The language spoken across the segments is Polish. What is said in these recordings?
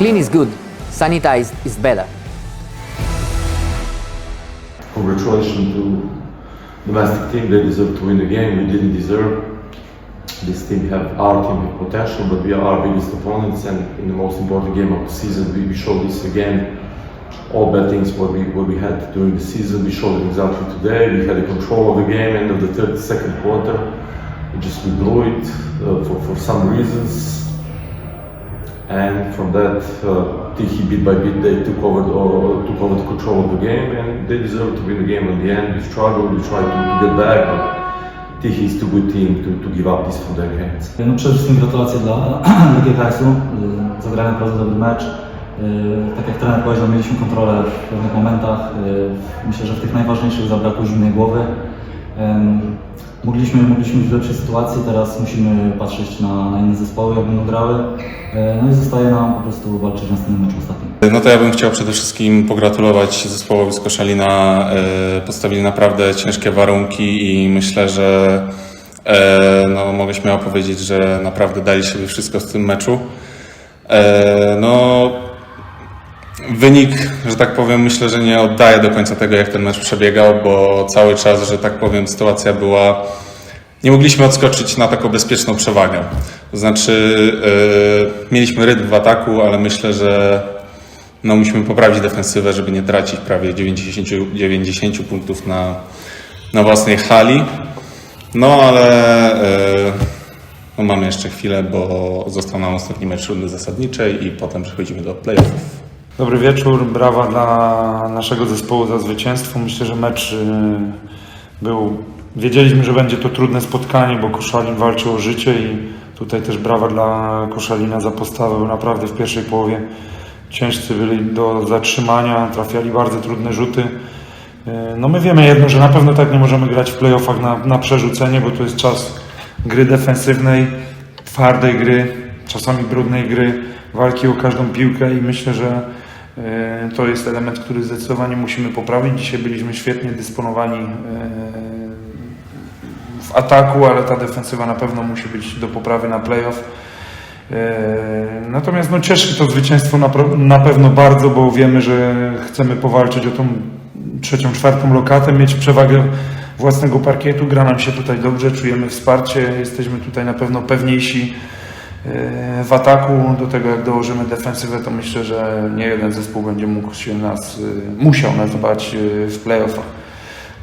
Clean is good, sanitized is better. Congratulations to domestic team. They deserve to win the game. We didn't deserve. This team have our team have potential, but we are our biggest opponents. And in the most important game of the season, we, we showed this again. All bad things what we what we had during the season, we showed it exactly today. We had the control of the game. End of the third, second quarter, we just we blew it uh, for for some reasons. And from that, uh, Tiki bit by bit they took over the, or took over the control of the game, and they deserved to win the game. In the end, we struggled, we tried to, to get back, but is too good team to, to give up this from their hands. No przede wszystkim gratulacje dla, dla GKS-u. Y, Zagrałem naprawdę dobry mecz. Y, Tak jak trener powiedział, mieliśmy kontrolę w pewnych momentach. Y, Myślę, że w tych najważniejszych zabrakło zimnej głowy. Mogliśmy, mogliśmy w lepszej sytuacji, teraz musimy patrzeć na, na inne zespoły, jak będą grały. Y, No i zostaje nam po prostu walczyć w następnym meczu ostatnim. No to ja bym chciał przede wszystkim pogratulować zespołowi z Koszalina. E, Postawili naprawdę ciężkie warunki i myślę, że e, no, mogę śmiało powiedzieć, że naprawdę dali sobie wszystko w tym meczu. E, No, wynik, że tak powiem, myślę, że nie oddaje do końca tego, jak ten mecz przebiegał, bo cały czas, że tak powiem, sytuacja była nie mogliśmy odskoczyć na taką bezpieczną przewagę. To znaczy, yy, mieliśmy rytm w ataku, ale myślę, że no, musimy poprawić defensywę, żeby nie tracić prawie 90, 90 punktów na, na własnej hali. No ale yy, no, mamy jeszcze chwilę, bo został nam ostatni mecz rundy zasadniczej i potem przechodzimy do playoffów. Dobry wieczór, brawa dla naszego zespołu za zwycięstwo. Myślę, że mecz y, był. Wiedzieliśmy, że będzie to trudne spotkanie, bo Koszalin walczył o życie i tutaj też brawa dla Koszalina za postawę. bo Naprawdę w pierwszej połowie ciężcy byli do zatrzymania, trafiali bardzo trudne rzuty. Y, No my wiemy jedno, że na pewno tak nie możemy grać w playoffach na, na przerzucenie, bo to jest czas gry defensywnej, twardej gry, czasami brudnej gry, walki o każdą piłkę i myślę, że to jest element, który zdecydowanie musimy poprawić. Dzisiaj byliśmy świetnie dysponowani e, w ataku, ale ta defensywa na pewno musi być do poprawy na playoff. E, Natomiast no, cieszy to zwycięstwo na, na pewno bardzo, bo wiemy, że chcemy powalczyć o tą trzecią, czwartą lokatę, mieć przewagę własnego parkietu. Gra nam się tutaj dobrze, czujemy wsparcie, jesteśmy tutaj na pewno pewniejsi e, w ataku. Do tego jak dołożymy defensywę, to myślę, że nie jeden zespół będzie mógł się nas, e, musiał nas bać e, w playoffach.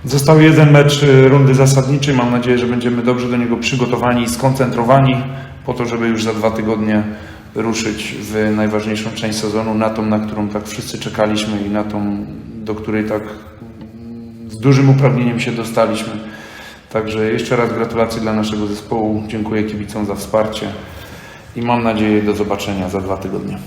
Został jeden mecz e, rundy zasadniczej. Mam nadzieję, że będziemy dobrze do niego przygotowani i skoncentrowani po to, żeby już za dwa tygodnie ruszyć w najważniejszą część sezonu, na tą, na którą tak wszyscy czekaliśmy i na tą, do której tak z dużym uprawnieniem się dostaliśmy. Także jeszcze raz gratulacje dla naszego zespołu. Dziękuję kibicom za wsparcie i mam nadzieję do zobaczenia za dwa tygodnie.